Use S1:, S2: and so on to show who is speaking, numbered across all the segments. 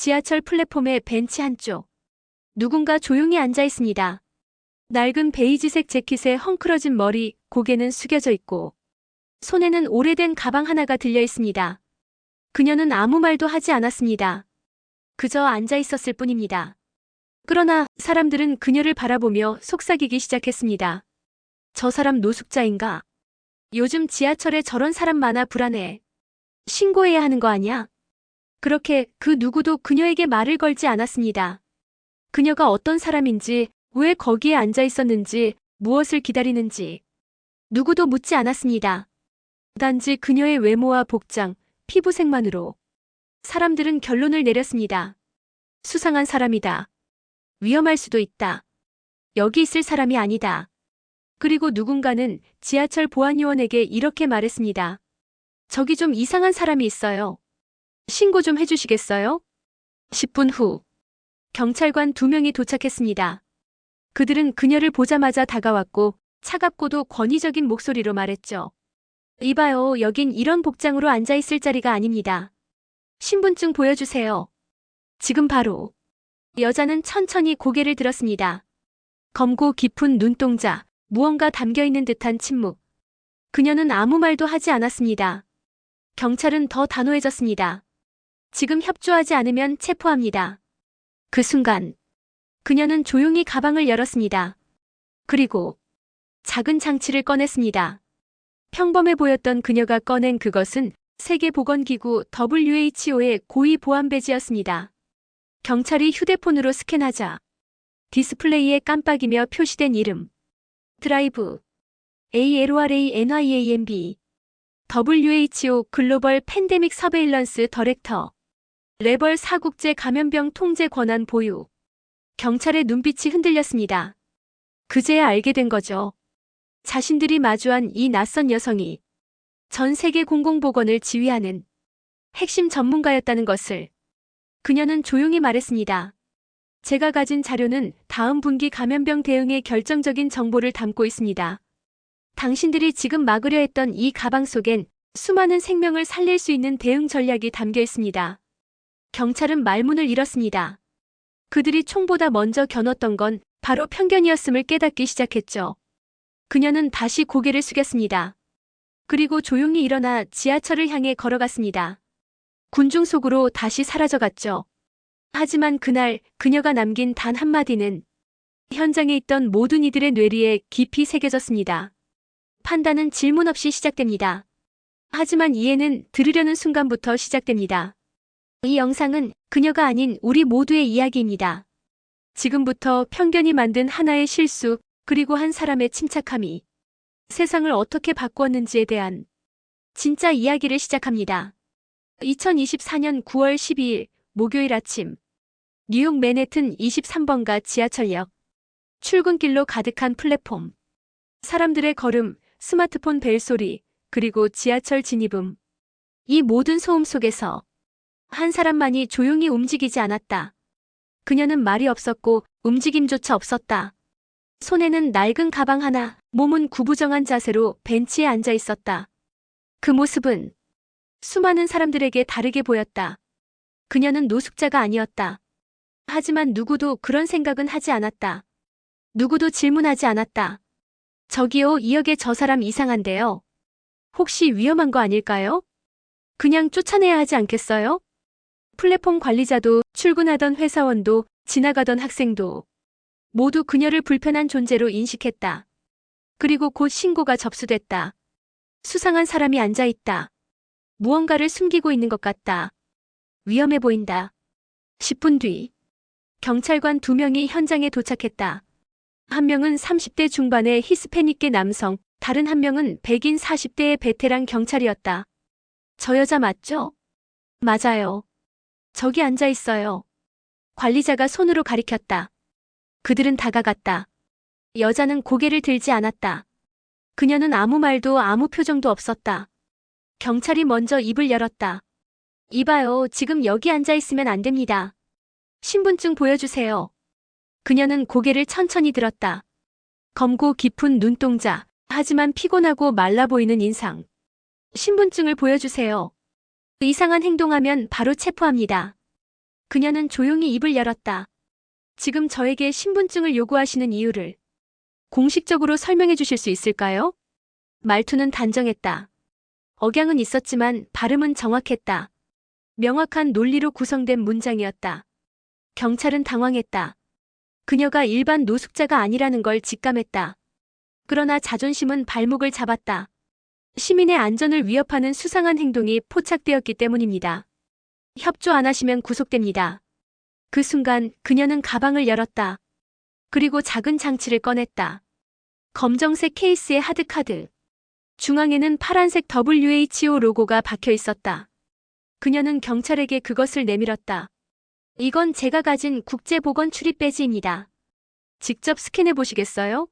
S1: 지하철 플랫폼의 벤치 한쪽. 누군가 조용히 앉아 있습니다. 낡은 베이지색 재킷에 헝클어진 머리, 고개는 숙여져 있고, 손에는 오래된 가방 하나가 들려 있습니다. 그녀는 아무 말도 하지 않았습니다. 그저 앉아 있었을 뿐입니다. 그러나 사람들은 그녀를 바라보며 속삭이기 시작했습니다. 저 사람 노숙자인가? 요즘 지하철에 저런 사람 많아 불안해. 신고해야 하는 거 아니야? 그렇게 그 누구도 그녀에게 말을 걸지 않았습니다. 그녀가 어떤 사람인지, 왜 거기에 앉아 있었는지, 무엇을 기다리는지, 누구도 묻지 않았습니다. 단지 그녀의 외모와 복장, 피부색만으로 사람들은 결론을 내렸습니다. 수상한 사람이다. 위험할 수도 있다. 여기 있을 사람이 아니다. 그리고 누군가는 지하철 보안요원에게 이렇게 말했습니다. 저기 좀 이상한 사람이 있어요. 신고 좀 해주시겠어요? 10분 후, 경찰관 두 명이 도착했습니다. 그들은 그녀를 보자마자 다가왔고 차갑고도 권위적인 목소리로 말했죠. 이봐요, 여긴 이런 복장으로 앉아있을 자리가 아닙니다. 신분증 보여주세요. 지금 바로. 여자는 천천히 고개를 들었습니다. 검고 깊은 눈동자, 무언가 담겨있는 듯한 침묵. 그녀는 아무 말도 하지 않았습니다. 경찰은 더 단호해졌습니다. 지금 협조하지 않으면 체포합니다. 그 순간, 그녀는 조용히 가방을 열었습니다. 그리고 작은 장치를 꺼냈습니다. 평범해 보였던 그녀가 꺼낸 그것은 세계보건기구 WHO의 고위 보안 배지였습니다. 경찰이 휴대폰으로 스캔하자 디스플레이에 깜빡이며 표시된 이름 드라이브 ALORANYAMB WHO 글로벌 팬데믹 서베일런스 더렉터 레벌 4국제 감염병 통제 권한 보유 경찰의 눈빛이 흔들렸습니다. 그제야 알게 된 거죠. 자신들이 마주한 이 낯선 여성이 전 세계 공공보건을 지휘하는 핵심 전문가였다는 것을 그녀는 조용히 말했습니다. 제가 가진 자료는 다음 분기 감염병 대응에 결정적인 정보를 담고 있습니다. 당신들이 지금 막으려 했던 이 가방 속엔 수많은 생명을 살릴 수 있는 대응 전략이 담겨 있습니다. 경찰은 말문을 잃었습니다. 그들이 총보다 먼저 겨눴던 건 바로 편견이었음을 깨닫기 시작했죠. 그녀는 다시 고개를 숙였습니다. 그리고 조용히 일어나 지하철을 향해 걸어갔습니다. 군중 속으로 다시 사라져갔죠. 하지만 그날 그녀가 남긴 단 한마디는 현장에 있던 모든 이들의 뇌리에 깊이 새겨졌습니다. 판단은 질문 없이 시작됩니다. 하지만 이해는 들으려는 순간부터 시작됩니다. 이 영상은 그녀가 아닌 우리 모두의 이야기입니다. 지금부터 편견이 만든 하나의 실수, 그리고 한 사람의 침착함이 세상을 어떻게 바꾸었는지에 대한 진짜 이야기를 시작합니다. 2024년 9월 12일 목요일 아침 뉴욕 맨해튼 23번가 지하철역 출근길로 가득한 플랫폼 사람들의 걸음, 스마트폰 벨소리, 그리고 지하철 진입음 이 모든 소음 속에서 한 사람만이 조용히 움직이지 않았다. 그녀는 말이 없었고 움직임조차 없었다. 손에는 낡은 가방 하나, 몸은 구부정한 자세로 벤치에 앉아 있었다. 그 모습은 수많은 사람들에게 다르게 보였다. 그녀는 노숙자가 아니었다. 하지만 누구도 그런 생각은 하지 않았다. 누구도 질문하지 않았다. 저기요, 이 역의 저 사람 이상한데요. 혹시 위험한 거 아닐까요? 그냥 쫓아내야 하지 않겠어요? 플랫폼 관리자도 출근하던 회사원도 지나가던 학생도 모두 그녀를 불편한 존재로 인식했다. 그리고 곧 신고가 접수됐다. 수상한 사람이 앉아 있다. 무언가를 숨기고 있는 것 같다. 위험해 보인다. 10분 뒤, 경찰관 두 명이 현장에 도착했다. 한 명은 30대 중반의 히스패닉계 남성, 다른 한 명은 백인 40대의 베테랑 경찰이었다. 저 여자 맞죠? 맞아요. 저기 앉아 있어요. 관리자가 손으로 가리켰다. 그들은 다가갔다. 여자는 고개를 들지 않았다. 그녀는 아무 말도 아무 표정도 없었다. 경찰이 먼저 입을 열었다. 이봐요, 지금 여기 앉아 있으면 안 됩니다. 신분증 보여주세요. 그녀는 고개를 천천히 들었다. 검고 깊은 눈동자, 하지만 피곤하고 말라 보이는 인상. 신분증을 보여주세요. 이상한 행동하면 바로 체포합니다. 그녀는 조용히 입을 열었다. 지금 저에게 신분증을 요구하시는 이유를 공식적으로 설명해 주실 수 있을까요? 말투는 단정했다. 억양은 있었지만 발음은 정확했다. 명확한 논리로 구성된 문장이었다. 경찰은 당황했다. 그녀가 일반 노숙자가 아니라는 걸 직감했다. 그러나 자존심은 발목을 잡았다. 시민의 안전을 위협하는 수상한 행동이 포착되었기 때문입니다. 협조 안 하시면 구속됩니다. 그 순간 그녀는 가방을 열었다. 그리고 작은 장치를 꺼냈다. 검정색 케이스의 하드카드. 중앙에는 파란색 WHO 로고가 박혀 있었다. 그녀는 경찰에게 그것을 내밀었다. 이건 제가 가진 국제보건 출입 배지입니다. 직접 스캔해 보시겠어요?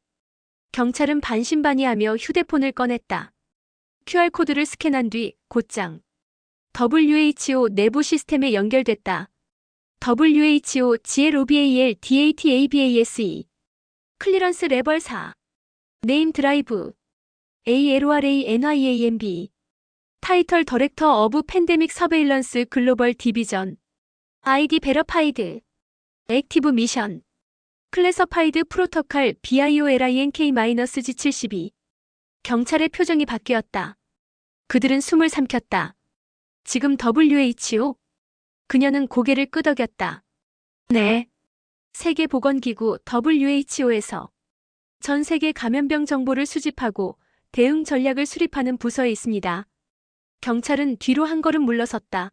S1: 경찰은 반신반의하며 휴대폰을 꺼냈다. QR코드를 스캔한 뒤 곧장 WHO 내부 시스템에 연결됐다. WHO GLOBAL DATABASE 클리런스 레벌 4 네임 드라이브 ALORA NIAMB 타이틀 더렉터 어브 팬데믹 서베일런스 글로벌 디비전 아이디 베러파이드 액티브 미션 클래서파이드 프로토칼 BIOLINK-G72 경찰의 표정이 바뀌었다. 그들은 숨을 삼켰다. 지금 WHO? 그녀는 고개를 끄덕였다. 네. 세계보건기구 WHO에서 전 세계 감염병 정보를 수집하고 대응 전략을 수립하는 부서에 있습니다. 경찰은 뒤로 한 걸음 물러섰다.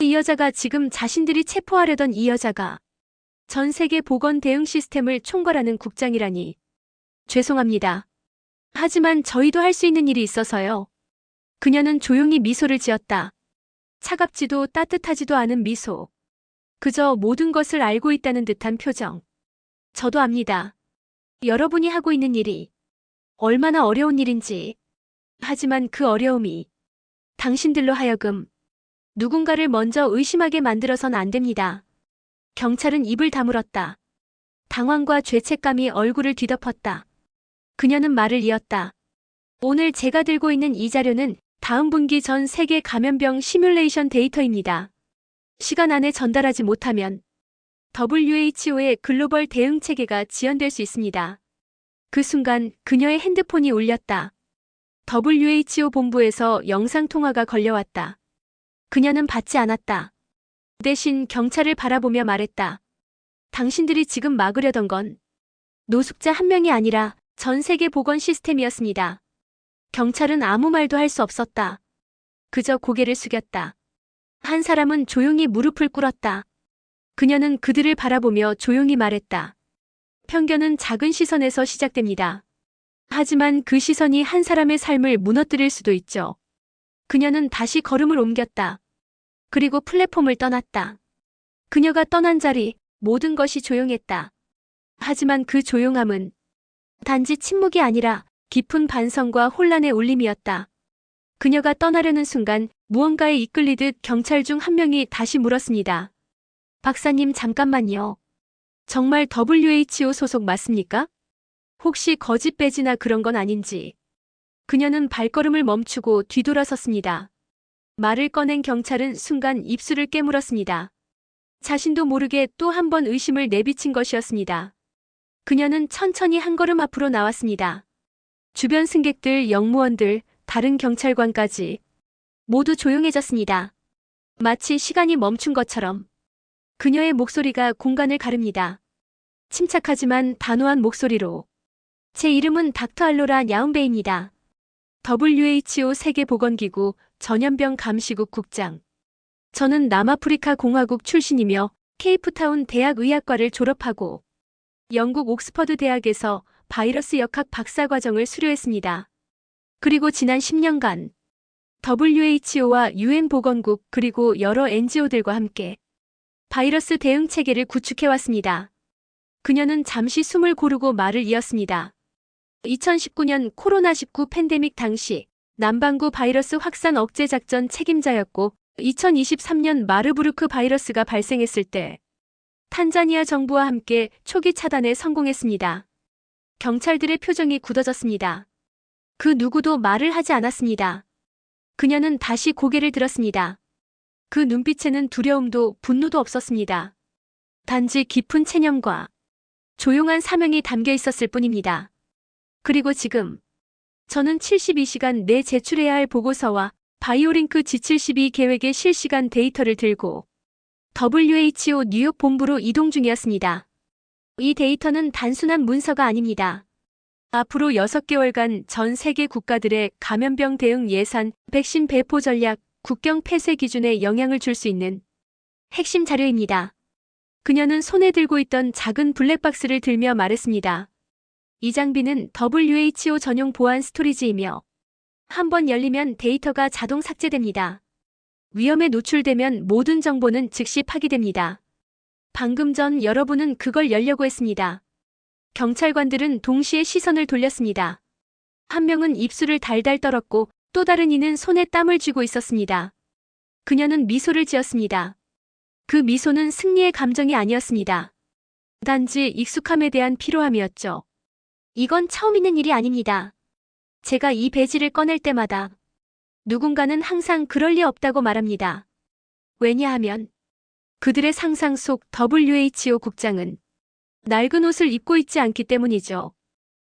S1: 이 여자가 지금 자신들이 체포하려던 이 여자가 전 세계 보건 대응 시스템을 총괄하는 국장이라니. 죄송합니다. 하지만 저희도 할 수 있는 일이 있어서요. 그녀는 조용히 미소를 지었다. 차갑지도 따뜻하지도 않은 미소. 그저 모든 것을 알고 있다는 듯한 표정. 저도 압니다. 여러분이 하고 있는 일이 얼마나 어려운 일인지. 하지만 그 어려움이 당신들로 하여금 누군가를 먼저 의심하게 만들어선 안 됩니다. 경찰은 입을 다물었다. 당황과 죄책감이 얼굴을 뒤덮었다. 그녀는 말을 이었다. 오늘 제가 들고 있는 이 자료는 다음 분기 전 세계 감염병 시뮬레이션 데이터입니다. 시간 안에 전달하지 못하면 WHO의 글로벌 대응 체계가 지연될 수 있습니다. 그 순간 그녀의 핸드폰이 울렸다. WHO 본부에서 영상통화가 걸려왔다. 그녀는 받지 않았다. 대신 경찰을 바라보며 말했다. 당신들이 지금 막으려던 건 노숙자 한 명이 아니라 전 세계 보건 시스템이었습니다. 경찰은 아무 말도 할 수 없었다. 그저 고개를 숙였다. 한 사람은 조용히 무릎을 꿇었다. 그녀는 그들을 바라보며 조용히 말했다. 편견은 작은 시선에서 시작됩니다. 하지만 그 시선이 한 사람의 삶을 무너뜨릴 수도 있죠. 그녀는 다시 걸음을 옮겼다. 그리고 플랫폼을 떠났다. 그녀가 떠난 자리, 모든 것이 조용했다. 하지만 그 조용함은 단지 침묵이 아니라 깊은 반성과 혼란의 울림이었다. 그녀가 떠나려는 순간 무언가에 이끌리듯 경찰 중 한 명이 다시 물었습니다. 박사님 잠깐만요. 정말 WHO 소속 맞습니까? 혹시 거짓 배지나 그런 건 아닌지. 그녀는 발걸음을 멈추고 뒤돌아섰습니다. 말을 꺼낸 경찰은 순간 입술을 깨물었습니다. 자신도 모르게 또 한 번 의심을 내비친 것이었습니다. 그녀는 천천히 한 걸음 앞으로 나왔습니다. 주변 승객들, 영무원들, 다른 경찰관까지 모두 조용해졌습니다. 마치 시간이 멈춘 것처럼 그녀의 목소리가 공간을 가릅니다. 침착하지만 단호한 목소리로 제 이름은 닥터 알로라 야운베입니다. WHO 세계보건기구 전염병 감시국 국장. 저는 남아프리카 공화국 출신이며 케이프타운 대학 의학과를 졸업하고 영국 옥스퍼드 대학에서 바이러스 역학 박사 과정을 수료했습니다. 그리고 지난 10년간 WHO와 UN 보건국 그리고 여러 NGO들과 함께 바이러스 대응 체계를 구축해왔습니다. 그녀는 잠시 숨을 고르고 말을 이었습니다. 2019년 코로나19 팬데믹 당시 남반구 바이러스 확산 억제 작전 책임자였고 2023년 마르부르크 바이러스가 발생했을 때 탄자니아 정부와 함께 초기 차단에 성공했습니다. 경찰들의 표정이 굳어졌습니다. 그 누구도 말을 하지 않았습니다. 그녀는 다시 고개를 들었습니다. 그 눈빛에는 두려움도 분노도 없었습니다. 단지 깊은 체념과 조용한 사명이 담겨 있었을 뿐입니다. 그리고 지금 저는 72시간 내 제출해야 할 보고서와 바이오링크 G72 계획의 실시간 데이터를 들고 WHO 뉴욕 본부로 이동 중이었습니다. 이 데이터는 단순한 문서가 아닙니다. 앞으로 6개월간 전 세계 국가들의 감염병 대응 예산, 백신 배포 전략, 국경 폐쇄 기준에 영향을 줄 수 있는 핵심 자료입니다. 그녀는 손에 들고 있던 작은 블랙박스를 들며 말했습니다. 이 장비는 WHO 전용 보안 스토리지이며 한 번 열리면 데이터가 자동 삭제됩니다. 위험에 노출되면 모든 정보는 즉시 파기됩니다. 방금 전 여러분은 그걸 열려고 했습니다. 경찰관들은 동시에 시선을 돌렸습니다. 한 명은 입술을 달달 떨었고 또 다른 이는 손에 땀을 쥐고 있었습니다. 그녀는 미소를 지었습니다. 그 미소는 승리의 감정이 아니었습니다. 단지 익숙함에 대한 피로함이었죠. 이건 처음 있는 일이 아닙니다. 제가 이 배지를 꺼낼 때마다 누군가는 항상 그럴 리 없다고 말합니다. 왜냐하면 그들의 상상 속 WHO 국장은 낡은 옷을 입고 있지 않기 때문이죠.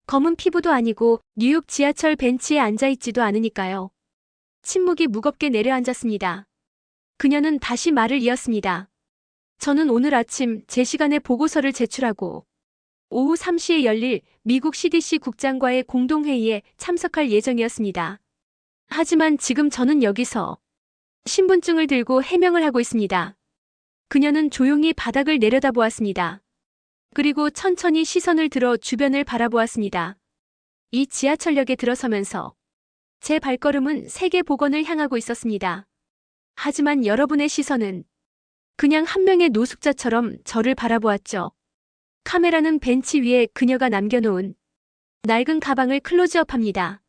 S1: 검은 피부도 아니고 뉴욕 지하철 벤치에 앉아있지도 않으니까요. 침묵이 무겁게 내려앉았습니다. 그녀는 다시 말을 이었습니다. 저는 오늘 아침 제 시간에 보고서를 제출하고 오후 3시에 열릴 미국 CDC 국장과의 공동회의에 참석할 예정이었습니다. 하지만 지금 저는 여기서 신분증을 들고 해명을 하고 있습니다. 그녀는 조용히 바닥을 내려다보았습니다. 그리고 천천히 시선을 들어 주변을 바라보았습니다. 이 지하철역에 들어서면서 제 발걸음은 세계 복원을 향하고 있었습니다. 하지만 여러분의 시선은 그냥 한 명의 노숙자처럼 저를 바라보았죠. 카메라는 벤치 위에 그녀가 남겨놓은 낡은 가방을 클로즈업합니다.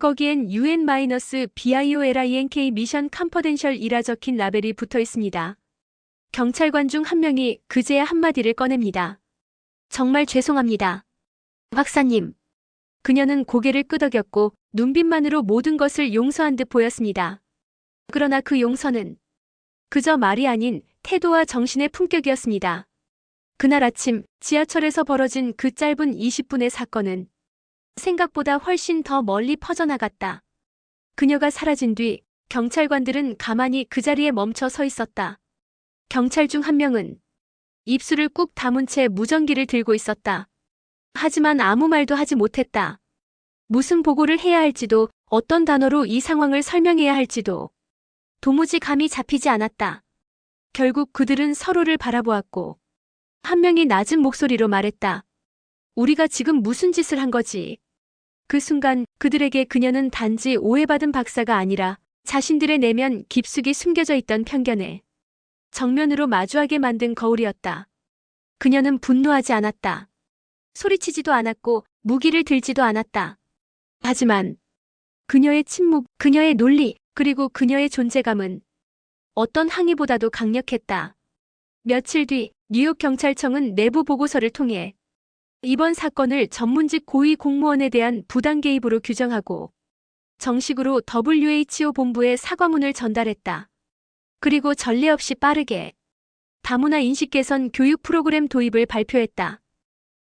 S1: 거기엔 UN-BIOLINK 미션 컴퍼덴셜이라 적힌 라벨이 붙어 있습니다. 경찰관 중 한 명이 그제야 한마디를 꺼냅니다. 정말 죄송합니다. 박사님. 그녀는 고개를 끄덕였고 눈빛만으로 모든 것을 용서한 듯 보였습니다. 그러나 그 용서는 그저 말이 아닌 태도와 정신의 품격이었습니다. 그날 아침 지하철에서 벌어진 그 짧은 20분의 사건은 생각보다 훨씬 더 멀리 퍼져나갔다. 그녀가 사라진 뒤 경찰관들은 가만히 그 자리에 멈춰 서 있었다. 경찰 중 한 명은 입술을 꾹 다문 채 무전기를 들고 있었다. 하지만 아무 말도 하지 못했다. 무슨 보고를 해야 할지도 어떤 단어로 이 상황을 설명해야 할지도 도무지 감이 잡히지 않았다. 결국 그들은 서로를 바라보았고 한 명이 낮은 목소리로 말했다. 우리가 지금 무슨 짓을 한 거지? 그 순간 그들에게 그녀는 단지 오해받은 박사가 아니라 자신들의 내면 깊숙이 숨겨져 있던 편견에 정면으로 마주하게 만든 거울이었다. 그녀는 분노하지 않았다. 소리치지도 않았고 무기를 들지도 않았다. 하지만 그녀의 침묵, 그녀의 논리, 그리고 그녀의 존재감은 어떤 항의보다도 강력했다. 며칠 뒤 뉴욕 경찰청은 내부 보고서를 통해 이번 사건을 전문직 고위 공무원에 대한 부당 개입으로 규정하고 정식으로 WHO 본부에 사과문을 전달했다. 그리고 전례 없이 빠르게 다문화 인식 개선 교육 프로그램 도입을 발표했다.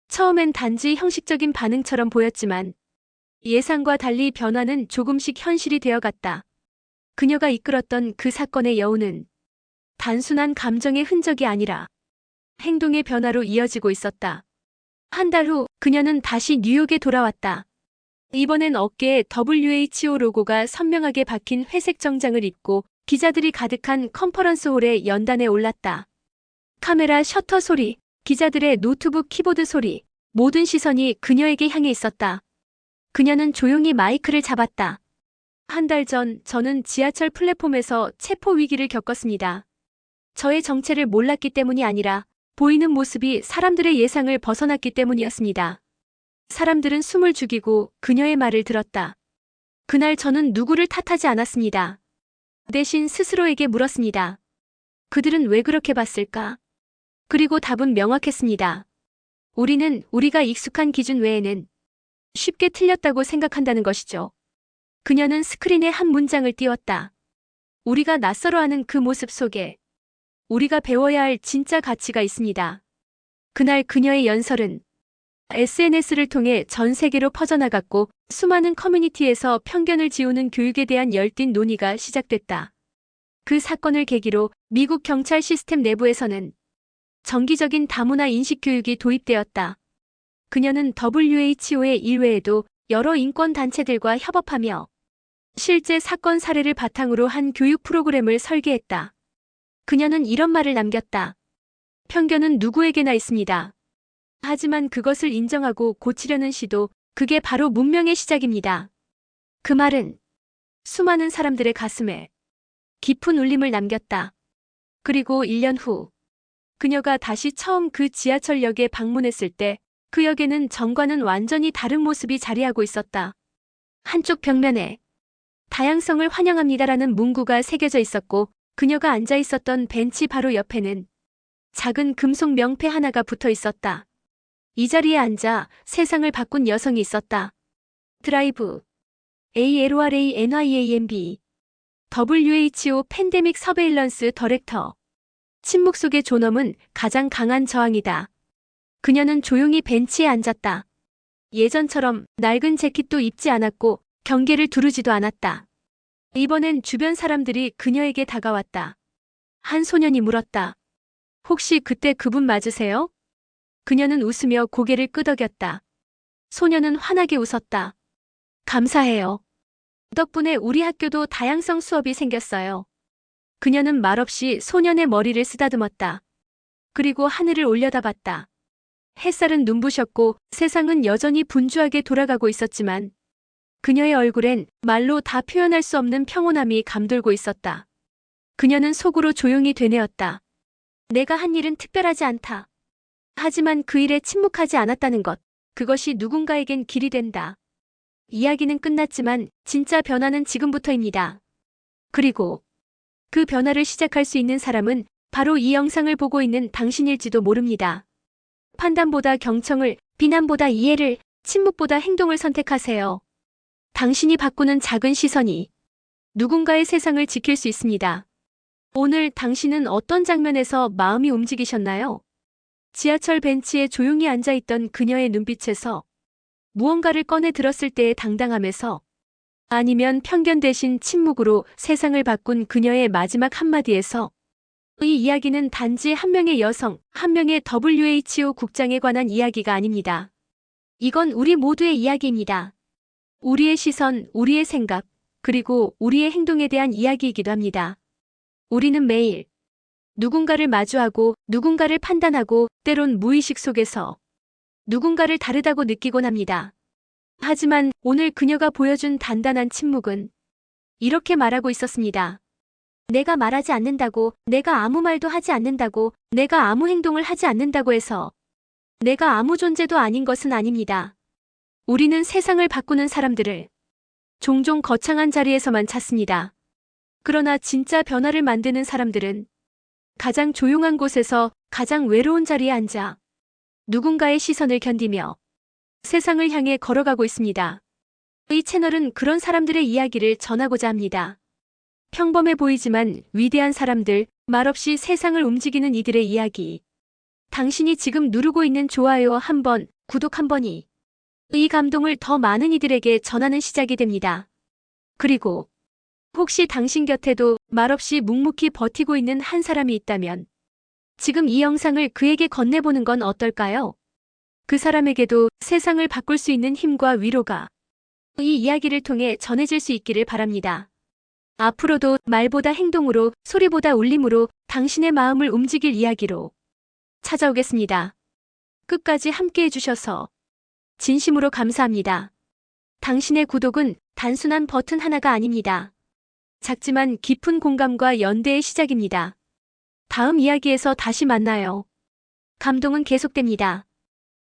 S1: 처음엔 단지 형식적인 반응처럼 보였지만 예상과 달리 변화는 조금씩 현실이 되어갔다. 그녀가 이끌었던 그 사건의 여운은 단순한 감정의 흔적이 아니라 행동의 변화로 이어지고 있었다. 한 달 후 그녀는 다시 뉴욕에 돌아왔다. 이번엔 어깨에 WHO 로고가 선명하게 박힌 회색 정장을 입고 기자들이 가득한 컨퍼런스홀의 연단에 올랐다. 카메라 셔터 소리, 기자들의 노트북 키보드 소리, 모든 시선이 그녀에게 향해 있었다. 그녀는 조용히 마이크를 잡았다. 한 달 전 저는 지하철 플랫폼에서 체포 위기를 겪었습니다. 저의 정체를 몰랐기 때문이 아니라 보이는 모습이 사람들의 예상을 벗어났기 때문이었습니다. 사람들은 숨을 죽이고 그녀의 말을 들었다. 그날 저는 누구를 탓하지 않았습니다. 대신 스스로에게 물었습니다. 그들은 왜 그렇게 봤을까? 그리고 답은 명확했습니다. 우리는 우리가 익숙한 기준 외에는 쉽게 틀렸다고 생각한다는 것이죠. 그녀는 스크린에 한 문장을 띄웠다. 우리가 낯설어하는 그 모습 속에 우리가 배워야 할 진짜 가치가 있습니다. 그날 그녀의 연설은 SNS를 통해 전 세계로 퍼져나갔고 수많은 커뮤니티에서 편견을 지우는 교육에 대한 열띤 논의가 시작됐다. 그 사건을 계기로 미국 경찰 시스템 내부에서는 정기적인 다문화 인식 교육이 도입되었다. 그녀는 WHO의 일외에도 여러 인권 단체들과 협업하며 실제 사건 사례를 바탕으로 한 교육 프로그램을 설계했다. 그녀는 이런 말을 남겼다. 편견은 누구에게나 있습니다. 하지만 그것을 인정하고 고치려는 시도, 그게 바로 문명의 시작입니다. 그 말은 수많은 사람들의 가슴에 깊은 울림을 남겼다. 그리고 1년 후, 그녀가 다시 처음 그 지하철역에 방문했을 때, 그 역에는 전과는 완전히 다른 모습이 자리하고 있었다. 한쪽 벽면에 다양성을 환영합니다라는 문구가 새겨져 있었고, 그녀가 앉아 있었던 벤치 바로 옆에는 작은 금속 명패 하나가 붙어 있었다. 이 자리에 앉아 세상을 바꾼 여성이 있었다. 드라이브 ALORANYAMB WHO 팬데믹 서베일런스 더렉터 침묵 속의 존엄은 가장 강한 저항이다. 그녀는 조용히 벤치에 앉았다. 예전처럼 낡은 재킷도 입지 않았고 경계를 두르지도 않았다. 이번엔 주변 사람들이 그녀에게 다가왔다. 한 소년이 물었다. 혹시 그때 그분 맞으세요? 그녀는 웃으며 고개를 끄덕였다. 소녀는 환하게 웃었다. 감사해요. 덕분에 우리 학교도 다양성 수업이 생겼어요. 그녀는 말없이 소년의 머리를 쓰다듬었다. 그리고 하늘을 올려다봤다. 햇살은 눈부셨고 세상은 여전히 분주하게 돌아가고 있었지만 그녀의 얼굴엔 말로 다 표현할 수 없는 평온함이 감돌고 있었다. 그녀는 속으로 조용히 되뇌었다. 내가 한 일은 특별하지 않다. 하지만 그 일에 침묵하지 않았다는 것, 그것이 누군가에겐 길이 된다. 이야기는 끝났지만 진짜 변화는 지금부터입니다. 그리고 그 변화를 시작할 수 있는 사람은 바로 이 영상을 보고 있는 당신일지도 모릅니다. 판단보다 경청을, 비난보다 이해를, 침묵보다 행동을 선택하세요. 당신이 바꾸는 작은 시선이 누군가의 세상을 지킬 수 있습니다. 오늘 당신은 어떤 장면에서 마음이 움직이셨나요? 지하철 벤치에 조용히 앉아있던 그녀의 눈빛에서 무언가를 꺼내 들었을 때의 당당함에서 아니면 편견 대신 침묵으로 세상을 바꾼 그녀의 마지막 한마디에서 이 이야기는 단지 한 명의 여성, 한 명의 WHO 국장에 관한 이야기가 아닙니다. 이건 우리 모두의 이야기입니다. 우리의 시선, 우리의 생각, 그리고 우리의 행동에 대한 이야기이기도 합니다. 우리는 매일 누군가를 마주하고 누군가를 판단하고 때론 무의식 속에서 누군가를 다르다고 느끼곤 합니다. 하지만 오늘 그녀가 보여준 단단한 침묵은 이렇게 말하고 있었습니다. 내가 말하지 않는다고, 내가 아무 말도 하지 않는다고, 내가 아무 행동을 하지 않는다고 해서 내가 아무 존재도 아닌 것은 아닙니다. 우리는 세상을 바꾸는 사람들을 종종 거창한 자리에서만 찾습니다. 그러나 진짜 변화를 만드는 사람들은 가장 조용한 곳에서 가장 외로운 자리에 앉아 누군가의 시선을 견디며 세상을 향해 걸어가고 있습니다. 이 채널은 그런 사람들의 이야기를 전하고자 합니다. 평범해 보이지만 위대한 사람들, 말없이 세상을 움직이는 이들의 이야기. 당신이 지금 누르고 있는 좋아요 한 번, 구독 한 번이 이 감동을 더 많은 이들에게 전하는 시작이 됩니다. 그리고 혹시 당신 곁에도 말없이 묵묵히 버티고 있는 한 사람이 있다면 지금 이 영상을 그에게 건네보는 건 어떨까요? 그 사람에게도 세상을 바꿀 수 있는 힘과 위로가 이 이야기를 통해 전해질 수 있기를 바랍니다. 앞으로도 말보다 행동으로, 소리보다 울림으로 당신의 마음을 움직일 이야기로 찾아오겠습니다. 끝까지 함께 해주셔서 진심으로 감사합니다. 당신의 구독은 단순한 버튼 하나가 아닙니다. 작지만 깊은 공감과 연대의 시작입니다. 다음 이야기에서 다시 만나요. 감동은 계속됩니다.